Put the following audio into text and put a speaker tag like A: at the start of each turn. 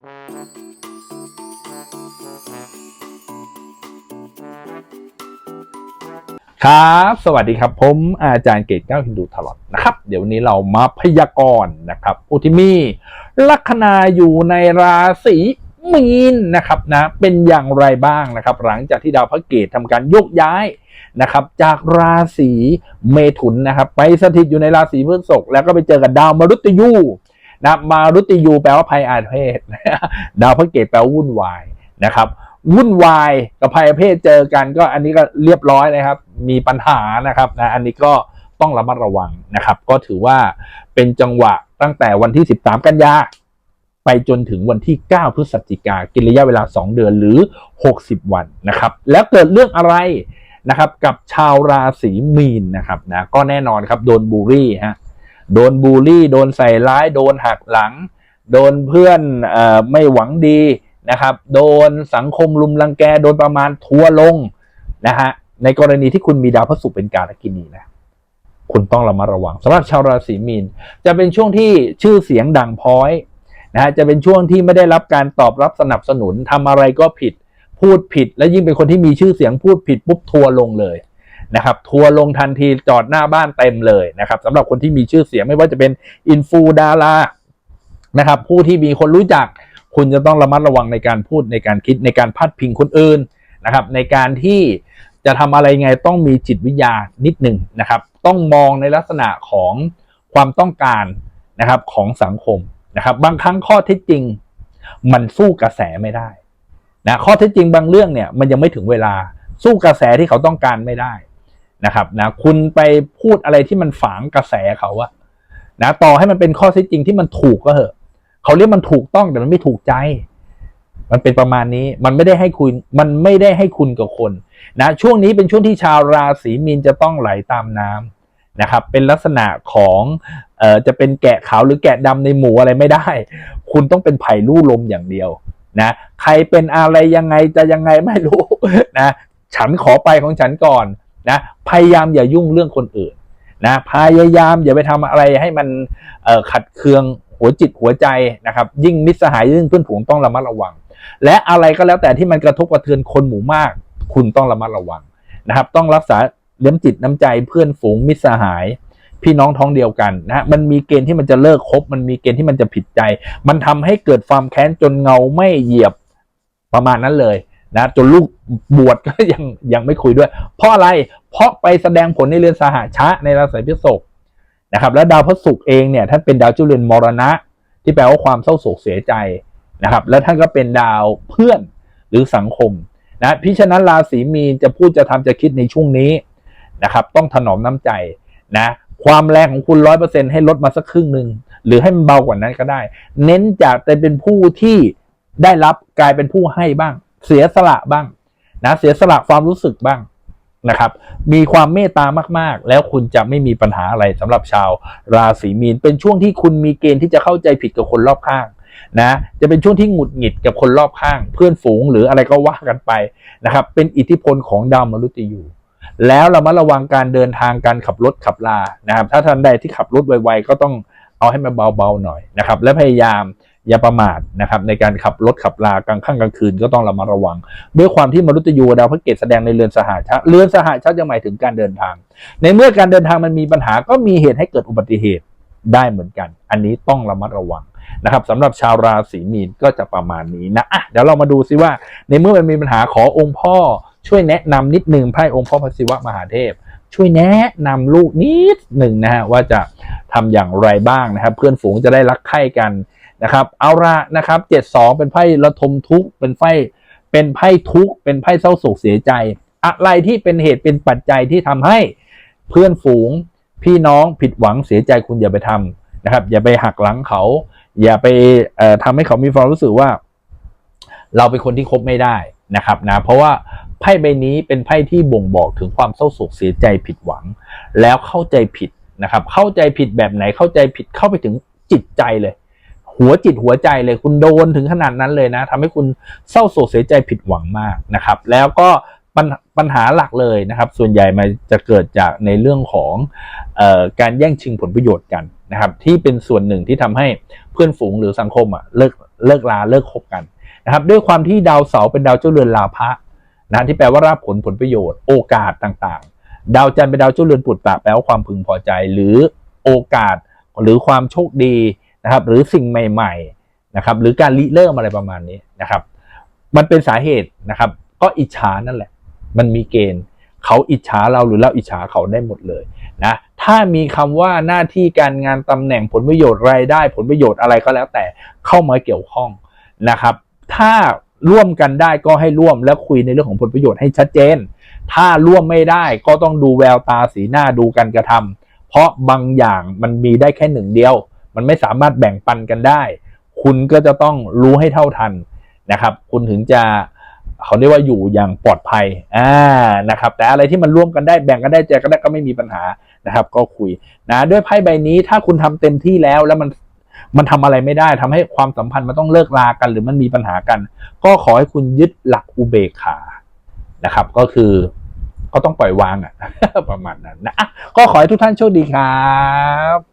A: ครับ สวัสดีครับ ผมอาจารย์เกตเก้าฮินดูทลอดนะครับ เดี๋ยววันนี้เรามาพยากรณ์นะครับอุทิมีลัคนาอยู่ในราศีมีนนะครับนะเป็นอย่างไรบ้างนะครับ หลังจากที่ดาวพระเกตทำการยกย้ายนะครับ จากราศีเมถุนนะครับ ไปสถิตอยู่ในราศีพฤษภแล้วก็ไปเจอกับดาวมฤตยู นะมารุติยูแปลว่าภัยอาเพศดาวพระเกตแปลว่าวุ่นวายนะครับ วุ่นวายกับภัยเพศเจอกันก็อันนี้ก็เรียบร้อยนะครับ มีปัญหานะครับนะอันนี้ก็ต้องระมัดระวังนะครับ ก็ถือว่าเป็นจังหวะตั้งแต่วันที่ 13 กันยาไปจนถึงวันที่ 9 พฤศจิกากินระยะเวลา 2 เดือนหรือ 60 วันนะครับ แล้วเกิดเรื่องอะไรนะครับ กับชาวราศีมีนนะครับนะก็แน่นอนครับโดนบูลลี่ฮะ โดนบูลลี่ โดนใส่ร้าย โดนหักหลัง โดนเพื่อนอไม่หวังดีนะครับ โดนสังคมลุมรังแก โดนประมาณทัวลงนะฮะ ในกรณีที่คุณมีดาวพระศุกร์เป็นการกินีนะ คุณต้องระมัดระวังสำหรับชาวราศีมีน จะเป็นช่วงที่ชื่อเสียงดังพ้อยนะฮะ จะเป็นช่วงที่ไม่ได้รับการตอบรับสนับสนุนทำอะไรก็ผิด พูดผิด และยิ่งเป็นคนที่มีชื่อเสียงพูดผิดปุ๊บทัวลงเลย นะครับทัวร์ลงทันทีจอดหน้าบ้านเต็มเลยนะครับสำหรับคนที่มีชื่อเสียงไม่ว่าจะเป็นอินฟูดารานะครับผู้ที่มีคนรู้จัก คุณจะต้องระมัดระวังในการพูดในการคิดในการพัดพิงคนอื่นนะครับ ในการที่จะทำอะไรไงต้องมีจิตวิทยานิดหนึ่งนะครับ ต้องมองในลักษณะของความต้องการนะครับของสังคมนะครับ บางครั้งข้อเท็จจริง มันสู้กระแสไม่ได้นะข้อเท็จจริงบางเรื่องเนี่ยมันยังไม่ถึงเวลาสู้กระแสที่เขาต้องการไม่ได้ นะครับนะคุณไปพูดอะไรที่มันฝังกระแสเขาอะนะต่อให้มันเป็นข้อเท็จจริงที่มันถูกก็เหอะเขาเรียกมันถูกต้องแต่มันไม่ถูกใจ มันเป็นประมาณนี้มันไม่ได้ให้คุณมันไม่ได้ให้คุณกับคนนะช่วงนี้เป็นช่วงที่ชาวราศีมีนจะต้องไหลตามน้ำนะครับเป็นลักษณะของเอ่อจะเป็นแกะขาวหรือแกะดำในหมูอะไรไม่ได้ คุณต้องเป็นไผ่ลู่ลมอย่างเดียวนะใครเป็นอะไรยังไงจะยังไงไม่รู้นะฉันขอไปของฉันก่อน นะพยายามอย่ายุ่งเรื่องคนอื่นนะพยายามอย่าไปทำอะไรให้มันขัดเคืองหัวจิตหัวใจนะครับ ยิ่งมิตรสหายยิ่งเพื่อนฝูงต้องระมัดระวัง และอะไรก็แล้วแต่ที่มันกระทบกระเทือนคนหมู่มาก คุณต้องระมัดระวังนะครับ ต้องรักษาเลี้ยงจิตน้ำใจเพื่อนฝูงมิตรสหาย พี่น้องท้องเดียวกันนะฮะมันมีเกณฑ์ที่มันจะเลิกคบ มันมีเกณฑ์ที่มันจะผิดใจ มันทำให้เกิดความแค้นจนเงาไม่เหยียบประมาณนั้นเลย นะจนลูกบวชก็ยังยังไม่คุยด้วย เพราะอะไรเพราะไปแสดงผลในเรือนสหชะในราศีพฤษภนะครับแล้วดาวพระศุกร์เองเนี่ยท่านเป็นดาวจุลเรือนมรณะ ที่แปลว่าความเศร้าโศกเสียใจนะครับ แล้วท่านก็เป็นดาวเพื่อนหรือสังคมนะพิฉะนั้นราศีมีนจะพูดจะทำจะคิดในช่วงนี้นะครับ ต้องถนอมน้ำใจนะความแรงของคุณร้อยเปอร์เซ็นให้ลดมาสักครึ่งหนึ่งหรือให้มันเบากว่านั้นก็ได้ เน้นจากจะเป็นผู้ที่ได้รับกลายเป็นผู้ให้บ้าง เสียสละบ้างนะเสียสละความรู้สึกบ้างนะครับ มีความเมตตามาก ๆ แล้วคุณจะไม่มีปัญหาอะไรสำหรับชาวราศีมีน เป็นช่วงที่คุณมีเกณฑ์ที่จะเข้าใจผิดกับคนรอบข้างนะ จะเป็นช่วงที่หงุดหงิดกับคนรอบข้าง เพื่อนฝูงหรืออะไรก็ว่ากันไปนะครับ เป็นอิทธิพลของดาวมฤตยูแล้วเรามาระวังการเดินทางการขับรถขับลานะครับ ถ้าท่านใดที่ขับรถไวๆก็ต้องเอาให้มันเบาๆหน่อยนะครับ และพยายาม อย่าประมาทนะครับในการขับรถขับลากลางค่ำกลางคืนก็ต้องระมัดระวัง ด้วยความที่มนุษย์ยูดาวพระเกตแสดงในเรือนสหชาเรือนสหชาติยังหมายถึงการเดินทาง ในเมื่อการเดินทางมันมีปัญหาก็มีเหตุให้เกิดอุบัติเหตุได้เหมือนกัน อันนี้ต้องระมัดระวังนะครับสำหรับชาวราศีมีนก็จะประมาณนี้นะอะเดี๋ยวเรามาดูซิว่า ในเมื่อมันมีปัญหาขอองค์พ่อช่วยแนะนำนิดหนึ่งไพ่องค์พ่อพระศิวะมหาเทพ ช่วยแนะนำลูกนิดหนึ่งนะฮะว่าจะทำอย่างไรบ้างนะครับ เพื่อนฝูงจะได้รักใคร่กัน นะครับ เอาละนะครับเจ็ดสองเป็นไพ่ระทมทุกข์เป็นไพ่เป็นไพ่ทุกข์เป็นไพ่เศร้าโศกเสียใจ อะไรที่เป็นเหตุเป็นปัจจัยที่ทำให้เพื่อนฝูงพี่น้องผิดหวังเสียใจคุณอย่าไปทำนะครับ อย่าไปหักหลังเขา อย่าไปเอ่อทำให้เขามีความรู้สึกว่า เราเป็นคนที่คบไม่ได้นะครับนะเพราะว่าไพ่ใบนี้เป็นไพ่ที่บ่งบอกถึงความเศร้าโศกเสียใจผิดหวัง แล้วเข้าใจผิดนะครับ เข้าใจผิดแบบไหนเข้าใจผิดเข้าไปถึงจิตใจเลย หัวจิตหัวใจเลยคุณโดนถึงขนาดนั้นเลยนะทำให้คุณเศร้าโศกเสียใจผิดหวังมากนะครับ แล้วก็ปัญปัญหาหลักเลยนะครับ ส่วนใหญ่มันจะเกิดจากในเรื่องของออการแย่งชิงผลประโยชน์กันนะครับ ที่เป็นส่วนหนึ่งที่ทำให้เพื่อนฝูงหรือสังคมอะเลิกเลิกลาเลิกคบกันนะครับ ด้วยความที่ดาวเสาร์เป็นดาวเจ้าเรือนลาภะนะที่แปลว่ารับผลผลประโยชน์ โอกาสต่างๆ ดาวจันทร์เป็นดาวเจ้าเรือนปุตตะแปลว่าความพึงพอใจ หรือโอกาสหรือความโชคดี นะครับ หรือสิ่งใหม่ๆนะครับ หรือการริเริ่มอะไรประมาณนี้นะครับ มันเป็นสาเหตุนะครับ ก็อิจฉานั่นแหละ มันมีเกณฑ์เขาอิจฉาเราหรือเราอิจฉาเขาได้หมดเลยนะถ้ามีคำว่าหน้าที่การงานตำแหน่งผลประโยชน์รายได้ ผลประโยชน์อะไรก็แล้วแต่เข้ามาเกี่ยวข้องนะครับ ถ้าร่วมกันได้ก็ให้ร่วมแล้วคุยในเรื่องของผลประโยชน์ให้ชัดเจน ถ้าร่วมไม่ได้ก็ต้องดูแววตาสีหน้าดูการกระทำเพราะบางอย่างมันมีได้แค่หนึ่งเดียว มันไม่สามารถแบ่งปันกันได้ คุณก็จะต้องรู้ให้เท่าทันนะครับ คุณถึงจะเขาเรียกว่าอยู่อย่างปลอดภัยอ่านะครับ แต่อะไรที่มันร่วมกันได้แบ่งกันได้แจกกันได้ก็ไม่มีปัญหานะครับ ก็คุยนะด้วยไพ่ใบนี้ถ้าคุณทำเต็มที่แล้วแล้วมันมันทำอะไรไม่ได้ทำให้ความสัมพันธ์มันต้องเลิกลากัน หรือมันมีปัญหากัน ก็ขอให้คุณยึดหลักอุเบกขานะครับ ก็คือก็ต้องปล่อย วางอะประมาณนั้นนะก็ขอให้ทุกท่านโชคดีครับ